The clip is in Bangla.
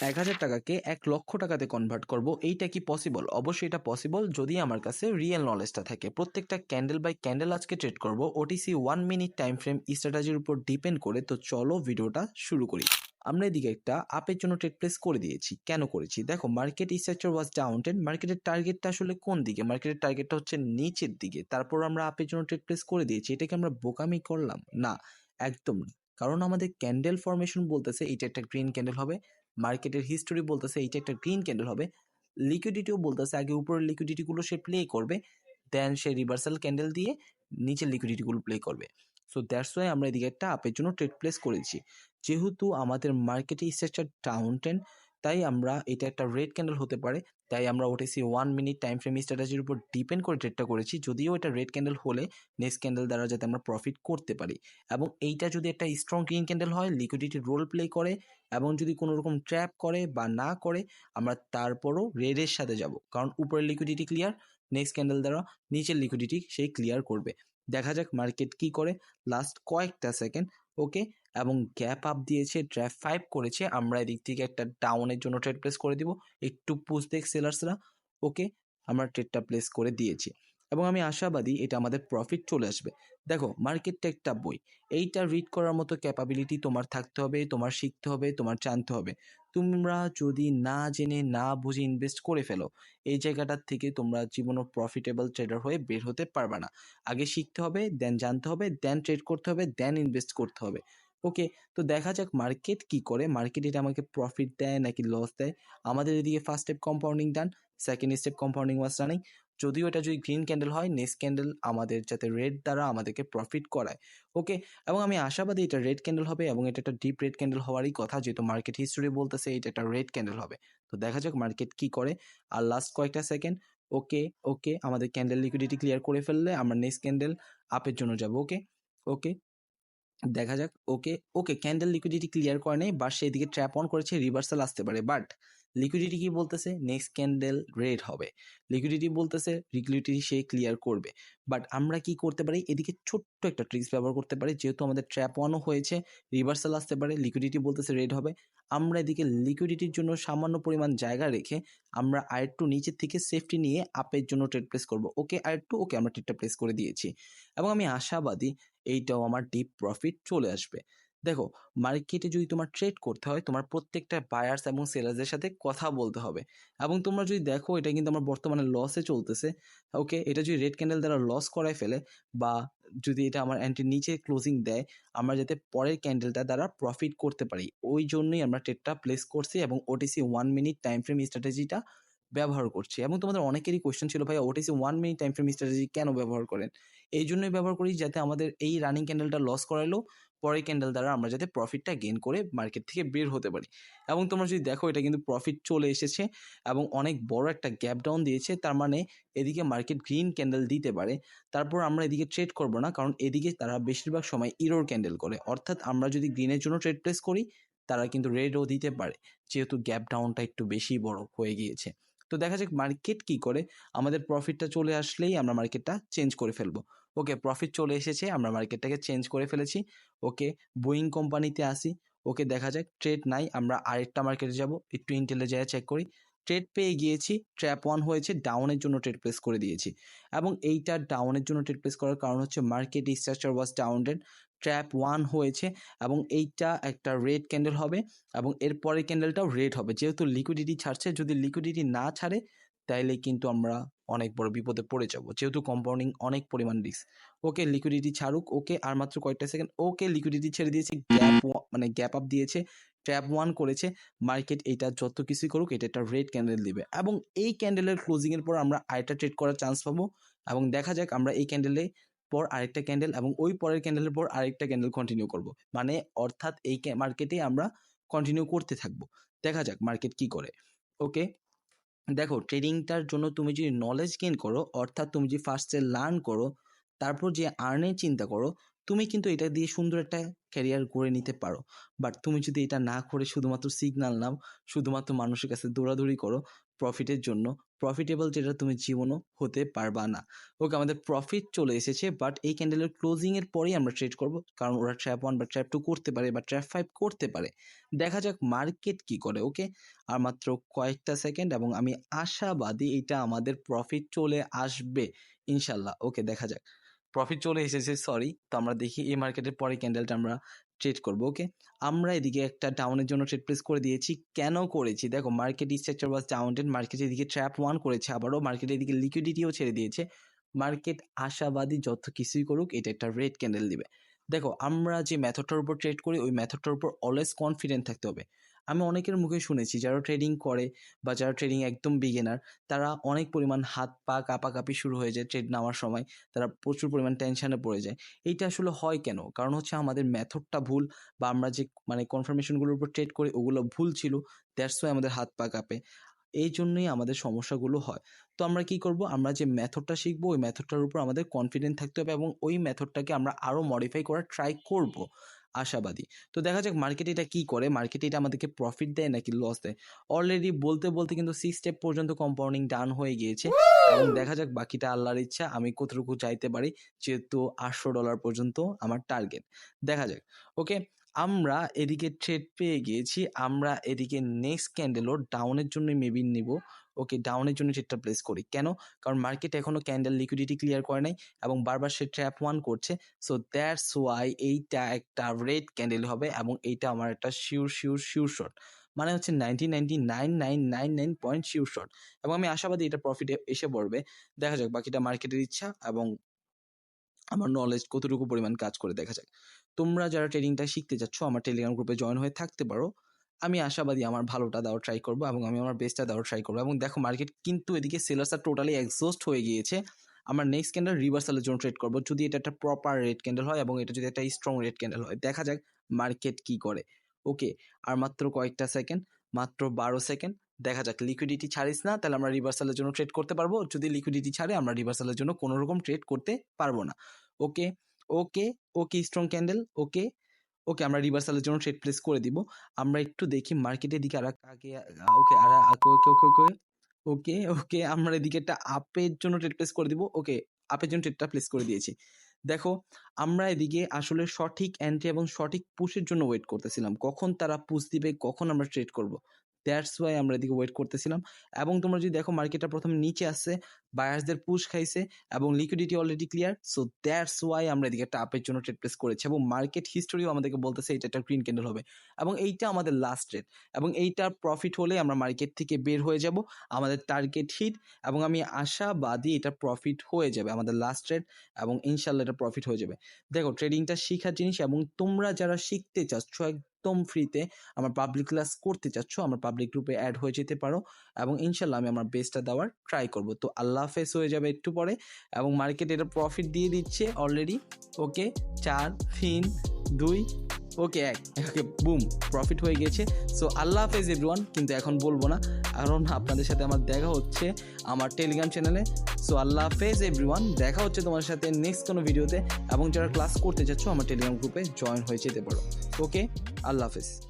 এক হাজার টাকাকে এক লক্ষ টাকাতে কনভার্ট করব, এইটা কি পসিবল অবশ্যই এটা পসিবল যদি আমার কাছে রিয়েল নলেজটা থাকে। প্রত্যেকটা ক্যান্ডেল বাই ক্যান্ডেল আজকে ট্রেড করব। OTC one minute time frame স্ট্র্যাটাজির উপর ডিপেন্ড করে, তো চলো ভিডিওটা শুরু করি। আমরা এদিকে একটা আপের জন্য ট্রেড প্লেস করে দিয়েছি। কেন করেছি? দেখো market structure was downtrend মার্কেটের টার্গেটটা আসলে কোন দিকে? মার্কেটের টার্গেটটা হচ্ছে নিচের দিকে। তারপর আমরা আপের জন্য ট্রেড প্লেস করে দিয়েছি। এটাকে আমরা বোকামি করলাম? না, একদম কারণ আমাদের ক্যান্ডেল ফরমেশন বলতেছে এটা একটা গ্রিন ক্যান্ডেল হবে। মার্কেটের হিস্টোরি বলতেছে এইটা একটা গ্রিন ক্যান্ডেল হবে। লিকুইডিটিও বলতেছে আগে উপরের লিকুইডিটিগুলো সে প্লে করবে দেন সে রিভার্সাল ক্যান্ডেল দিয়ে নিচের লিকুইডিটিগুলো প্লে করবে। সো দ্যাটস ওয়াই আমরা এদিকে একটা আপের জন্য ট্রেড প্লেস করেছি। যেহেতু আমাদের মার্কেটে স্ট্রাকচার ডাউন টেন তাই আমরা এটা একটা রেড ক্যান্ডেল হতে পারে। তাই আমরা OTC one minute time frame স্ট্র্যাটাজির উপর ডিপেন্ড করে ট্রেডটা করেছি। যদিও এটা রেড ক্যান্ডেল হলে নেক্সট ক্যান্ডেল দ্বারা যাতে আমরা প্রফিট করতে পারি। এবং এইটা যদি একটা স্ট্রং গ্রিন ক্যান্ডেল হয় লিকুইডিটি রোল প্লে করে এবং যদি কোনো রকম ট্র্যাপ করে বা না করে, আমরা তারপরও রেডের সাথে যাব। কারণ উপরের লিকুইডিটি ক্লিয়ার নেক্সট ক্যান্ডেল দ্বারা নিচের লিকুইডিটি সেই ক্লিয়ার করবে। দেখা যাক মার্কেট কি করে। লাস্ট কয়েকটা সেকেন্ড ওকে এবং গ্যাপ আপ দিয়েছে ড্র্যাপ ফাইভ করেছে, আমরা এদিক থেকে একটা ডাউনের জন্য ট্রেড প্লেস করে দিব। একটু পুষ দেখ সেলার্সরা ওকে আমরা ট্রেডটা প্লেস করে দিয়েছি। এবং আমি আশাবাদী এটা আমাদের প্রফিট চলে আসবে। দেখো মার্কেটটা একটা বই। এইটা রিড করার মতো ক্যাপাবিলিটি তোমার থাকতে হবে, তোমার শিখতে হবে, তোমার জানতে হবে। তোমরা যদি না জেনে, না বুঝে ইনভেস্ট করে ফেলো, এই জায়গাটার থেকে তোমরা জীবনে প্রফিটেবল ট্রেডার হয়ে বের হতে পারবে না। আগে শিখতে হবে দেন জানতে হবে দেন ট্রেড করতে হবে দেন ইনভেস্ট করতে হবে। ওকে, তো দেখা যাক মার্কেট কি করে? মার্কেট এটা আমাকে প্রফিট দেয় নাকি লস দেয়? আমাদের এদিকে first step compounding done second step compounding was running যদিও এটা যদি গ্রিন ক্যান্ডেল হয় নেক্সট ক্যান্ডেল আমাদের যাতে রেড দ্বারা আমাদেরকে প্রফিট করায়। ওকে, এবং আমি আশাবাদী এটা রেড ক্যান্ডেল হবে এবং এটা একটা ডিপ রেড ক্যান্ডেল হওয়ারই কথা, যেহেতু মার্কেট হিস্টোরি বলতেছে এটা একটা রেড ক্যান্ডেল হবে। তো দেখা যাক মার্কেট কি করে। আর লাস্ট কয়েকটা সেকেন্ড ওকে ওকে, আমাদের ক্যান্ডেল লিকুইডিটি ক্লিয়ার করে ফেললে আমরা নেক্সট ক্যান্ডেল আপের জন্য যাব, ওকে? ওকে দেখা যাক, okay okay candle liquidity clear করে নেই বা সেদিকে ট্র্যাপ অন করেছে রিভার্সাল আসতে পারে বাট লিকুইডিটি কি বলতেছে? নেক্সট ক্যান্ডেল রেড হবে। লিকুইডিটি বলতেছে লিকুইডিটি সে ক্লিয়ার করবে। বাট আমরা কি করতে পারি? এদিকে ছোট্ট একটা ট্রিক্স ব্যবহার করতে পারি, যেহেতু আমাদের ট্র্যাপ অনও হয়েছে রিভার্সাল আসতে পারে লিকুইডিটি বলতেছে রেড হবে। আমরা এদিকে লিকুইডিটির জন্য সামান্য পরিমাণ জায়গা রেখে আমরা আরেকটু নিচের থেকে সেফটি নিয়ে আপের জন্য ট্রেড প্লেস করব। ওকে আরেকটু ওকে আমরা ট্রেডটা প্লেস করে দিয়েছি। এবং আমি আশাবাদী এইটাও আমার ডিপ প্রফিট চলে আসবে। দেখো মার্কেটে যদি তোমার ট্রেড করতে হয়, তোমার প্রত্যেকটা বায়ার্স এবং সেলার্সদের সাথে কথা বলতে হবে। এবং তোমরা যদি দেখো, এটা কিন্তু আমার বর্তমানে লসে চলতেছে। ওকে এটা যদি রেড ক্যান্ডেল দ্বারা লস করায় ফেলে বা যদি এটা আমার অ্যান্টির নিচে ক্লোজিং দেয়, আমরা যাতে পরের ক্যান্ডেলটা দ্বারা প্রফিট করতে পারি। ওই জন্যই আমরা ট্রেডটা প্লেস করছি এবং OTC one minute time frame স্ট্র্যাটেজিটা ব্যবহার করছি। এবং তোমাদের অনেকেরই কোয়েশ্চেন ছিল ভাই OTC one minute time frame strategy কেন ব্যবহার করেন? এই জন্যই ব্যবহার করি যাতে আমাদের এই রানিং ক্যান্ডেলটা লস করাইলেও পরের ক্যান্ডেল দ্বারা আমরা যাতে প্রফিটটা গেন করে মার্কেট থেকে বের হতে পারি। এবং তোমরা যদি দেখো, এটা কিন্তু প্রফিট চলে এসেছে এবং অনেক বড় একটা গ্যাপ ডাউন দিয়েছে, তার মানে এদিকে মার্কেট গ্রিন ক্যান্ডেল দিতে পারে। তারপর আমরা এদিকে ট্রেড করব না, কারণ এদিকে তারা বেশিরভাগ সময় ইরোর ক্যান্ডেল করে। অর্থাৎ আমরা যদি গ্রিনের জন্য ট্রেড প্লেস করি, তারা কিন্তু রেডও দিতে পারে, যেহেতু গ্যাপ ডাউনটা একটু বেশি বড় হয়ে গিয়েছে। তো দেখা যাক মার্কেট কি করে, আমাদের প্রফিটটা চলে আসলেই আমরা মার্কেটটা চেঞ্জ করে ফেলব। ওকে প্রফিট চলে এসেছে, আমরা মার্কেটটাকে চেঞ্জ করে ফেলেছি। ওকে বোয়িং কোম্পানিতে আসি, ওকে দেখা যাক ট্রেড নাই, আমরা আরেকটা মার্কেটে যাব, একটু ইন্টেলে যায় চেক করি। ট্রেড পেয়ে গিয়েছি ট্র্যাপ ওয়ান হয়েছে ডাউনের জন্য ট্রেড প্লেস করে দিয়েছি। এবং এইটা ডাউনের জন্য ট্রেড প্লেস করার কারণ হচ্ছে মার্কেট স্ট্রাকচার ওয়াজ ডাউনের ট্র্যাপ ওয়ান হয়েছে এবং এইটা একটা রেড ক্যান্ডেল হবে এবং এর পরের ক্যান্ডেলটাও রেড হবে। যেহেতু লিকুইডিটি ছাড়ছে, যদি লিকুইডিটি না ছাড়ে তাইলে কিন্তু আমরা অনেক বড় বিপদে পড়ে যাব। যেহেতু কম্পাউন্ডিং অনেক পরিমাণ রিস্ক ওকে লিকুইডিটি ছাড়ুক ওকে আর মাত্র কয়েকটা সেকেন্ড ওকে লিকুইডিটি ছেড়ে দিয়েছে। গ্যাপ মানে গ্যাপ আপ দিয়েছে ট্র্যাপ ওয়ান করেছে। মার্কেট এটা যত কিছুই করুক, এটা একটা রেড ক্যান্ডেল দিবে। এবং এই ক্যান্ডেলের ক্লোজিংয়ের পর আমরা আরেকটা ট্রেড করার চান্স পাবো। এবং দেখা যাক আমরা এই ক্যান্ডেলে পর আরেকটা ক্যান্ডেল এবং ওই পরের ক্যান্ডেলের পর আরেকটা ক্যান্ডেল কন্টিনিউ করব। মানে অর্থাৎ এই মার্কেটে আমরা কন্টিনিউ করতে থাকব। দেখা যাক মার্কেট কি করে। ওকে দেখো ট্রেডিংটার জন্য তুমি যদি নলেজ গেইন করো, অর্থাৎ তুমি যদি ফার্স্টে লার্ন করো, তারপর যে আর্নের চিন্তা করো তুমি কিন্তু এটা দিয়ে সুন্দর একটা ক্যারিয়ার গড়ে নিতে পারো। বাট তুমি যদি এটা না করে শুধুমাত্র সিগনাল নাও, শুধুমাত্র মানুষের কাছে দৌড়াদৌড়ি করো প্রফিটের জন্য প্রফিটেবল যেটা তুমি জীবনও হতে পারবা না। ওকে আমাদের প্রফিট চলে এসেছে বাট এই ক্যান্ডেলের ক্লোজিংয়ের পরেই আমরা ট্রেড করব, কারণ ওরা ট্র্যাপ ওয়ান বা ট্র্যাপ টু করতে পারে বা ট্র্যাপ ফাইভ করতে পারে। দেখা যাক মার্কেট কি করে ওকে আর মাত্র কয়েকটা সেকেন্ড এবং আমি আশাবাদী এটা আমাদের প্রফিট চলে আসবে, ইনশাল্লাহ। ওকে দেখা যাক। প্রফিট চলে এসেছে সরি তো আমরা দেখি এই মার্কেটের পরে ক্যান্ডেলটা আমরা ট্রেড করব ওকে আমরা এদিকে একটা ডাউনের জন্য ট্রেড প্লেস করে দিয়েছি। কেন করেছি? দেখো market structure was downtrend market এদিকে ট্র্যাপ ওয়ান করেছে আবারও মার্কেট এদিকে লিকুইডিটিও ছেড়ে দিয়েছে। মার্কেট আশাবাদী যত কিছুই করুক, এটা একটা রেড ক্যান্ডেল দিবে। দেখো, আমরা যে মেথডটার উপর ট্রেড করি, ওই মেথডটার উপর অলওয়েজ কনফিডেন্ট থাকতে হবে। আমি অনেকের মুখে শুনেছি, যারা ট্রেডিং করে বা যারা ট্রেডিং একদম বিগেনার তারা অনেক পরিমাণ হাত পা কাঁপাকাঁপি শুরু হয়ে যায় ট্রেড নেওয়ার সময়। তারা প্রচুর পরিমাণ টেনশানে পড়ে যায়। এইটা আসলে হয় কেন? কারণ হচ্ছে আমাদের মেথডটা ভুল বা আমরা যে মানে কনফার্মেশনগুলোর উপর ট্রেড করি, ওগুলো ভুল ছিল দ্যাটস ওয়াই আমাদের হাত পা কাঁপে। এই জন্যই আমাদের সমস্যাগুলো হয়। তো আমরা কি করব? আমরা যে মেথডটা শিখব ওই মেথডটার উপর আমাদের কনফিডেন্ট থাকতে হবে এবং ওই মেথডটাকে আমরা আরও মডিফাই করার ট্রাই করব। আশাবাদী। তো দেখা যাক মার্কেট এটা কী করে? মার্কেট এটা আমাদেরকে প্রফিট দেয় নাকি লস দেয়? অলরেডি বলতে বলতে কিন্তু সিক্স স্টেপ পর্যন্ত কম্পাউন্ডিং ডান হয়ে গিয়েছে। এবং দেখা যাক বাকিটা আল্লাহর ইচ্ছা আমি কতটুকু চাইতে পারি যেহেতু আটশো ডলার পর্যন্ত আমার টার্গেট দেখা যাক। ওকে আমরা এদিকে ট্রেড পেয়ে গিয়েছি, আমরা এদিকে নেক্সট ক্যান্ডেলও ডাউনের জন্য মেবি নিব। ওকে ডাউনের জন্য ট্রেডটা প্লেস করি। কেন? কারণ মার্কেট এখনও ক্যান্ডেল লিকুইডিটি ক্লিয়ার করে নাই এবং বারবার সে ট্র্যাপ ওয়ান করছে। সো দ্যাটস ওয়াই এইটা একটা রেড ক্যান্ডেল হবে এবং এইটা আমার একটা শিওর শিওর শিওর শট মানে হচ্ছে ninety ninety nine nine nine nine point sure shot এবং আমি আশাবাদী এটা প্রফিটে এসে পড়বে। দেখা যাক, বাকিটা মার্কেটের ইচ্ছা এবং আমার নলেজ কতটুকু পরিমাণ কাজ করে দেখা যাক। তোমরা যারা ট্রেডিংটা শিখতে যাচ্ছ, আমার টেলিগ্রাম গ্রুপে জয়েন হয়ে থাকতে পারো। আমি আশাবাদী আমার ভালোটা দেওয়ার ট্রাই করব এবং আমি আমার বেস্টটা দেওয়ার ট্রাই করব। এবং দেখো মার্কেট কিন্তু এদিকে সেলার্সটা টোটালি এক্সস্ট হয়ে গিয়েছে। আমরা নেক্সট ক্যান্ডেল রিভার্সালের জন্য ট্রেড করব। যদি এটা একটা প্রপার রেড ক্যান্ডেল হয় এবং এটা যদি একটা স্ট্রং রেড ক্যান্ডেল হয়, দেখা যাক মার্কেট কি করে। ওকে আর মাত্র কয়েকটা সেকেন্ড মাত্র বারো সেকেন্ড দেখা যাক লিকুইডিটি ছাড়িস না, তাহলে আমরা রিভার্সালের জন্য ট্রেড করতে পারব। যদি লিকুইডিটি ছাড়ে, আমরা রিভার্সালের জন্য কোনো রকম ট্রেড করতে পারব না। ওকে ওকে ওকে স্ট্রং ক্যান্ডেল ওকে ওকে আমরা রিভার্সালের জন্য ট্রেড প্লেস করে দিব। আমরা একটু দেখি মার্কেটের দিকে আর আগে ওকে আর ওকে ওকে ওকে ওকে ওকে আমরা এদিকে একটা আপের জন্য ট্রেড প্লেস করে দিব। ওকে আপের জন্য ট্রেডটা প্লেস করে দিয়েছি। দেখো, আমরা এদিকে আসলে সঠিক এন্ট্রি এবং সঠিক পুশের জন্য ওয়েট করতেছিলাম। কখন তারা পুশ দিবে, কখন আমরা ট্রেড করব? দ্যাটস ওয়াই আমরা এদিকে ওয়েট করতেছিলাম। এবং তোমরা যদি দেখো মার্কেটটা প্রথমে নিচে আসছে বায়ার্সদের পুশ খাইছে এবং liquidity already clear so that's why আমরা এদিকে একটা আপের জন্য ট্রেড প্লেস করেছি এবং মার্কেট হিস্টোরিও আমাদেরকে বলতেছে এটা একটা গ্রিন ক্যান্ডেল হবে। এবং এইটা আমাদের লাস্ট ট্রেড এবং এইটা প্রফিট হলে আমরা মার্কেট থেকে বের হয়ে যাব, আমাদের টার্গেট হিট এবং আমি আশাবাদী এটা প্রফিট হয়ে যাবে আমাদের লাস্ট ট্রেড এবং ইনশাল্লাহ এটা প্রফিট হয়ে যাবে। দেখো ট্রেডিংটা শেখার জিনিস এবং তোমরা যারা শিখতে চাচ্ছ একদম ফ্রিতে আমার পাবলিক ক্লাস করতে চাচ্ছ, আমার পাবলিক গ্রুপে অ্যাড হয়ে যেতে পারো এবং ইনশাল্লাহ আমি আমার বেস্টটা দেওয়ার ট্রাই করব। তো আল্লাহ হাফেজ হয়ে যাবে একটু পরে এবং মার্কেট এটা প্রফিট দিয়ে দিচ্ছে অলরেডি ওকে চার, তিন, দুই ওকে এক ওকে বুম প্রফিট হয়ে গেছে। সো আল্লাহ হাফেজ এভরিওয়ান কিন্তু এখন বলব না, কারণ আপনাদের সাথে আমার দেখা হচ্ছে আমার টেলিগ্রাম চ্যানেলে সো আল্লাহ হাফেজ এভরিওয়ান দেখা হচ্ছে তোমার সাথে নেক্সট কোনো ভিডিওতে এবং যারা ক্লাস করতে চাচ্ছ, আমার টেলিগ্রাম গ্রুপে জয়েন হয়ে যেতে পারো ওকে আল্লাহ হাফেজ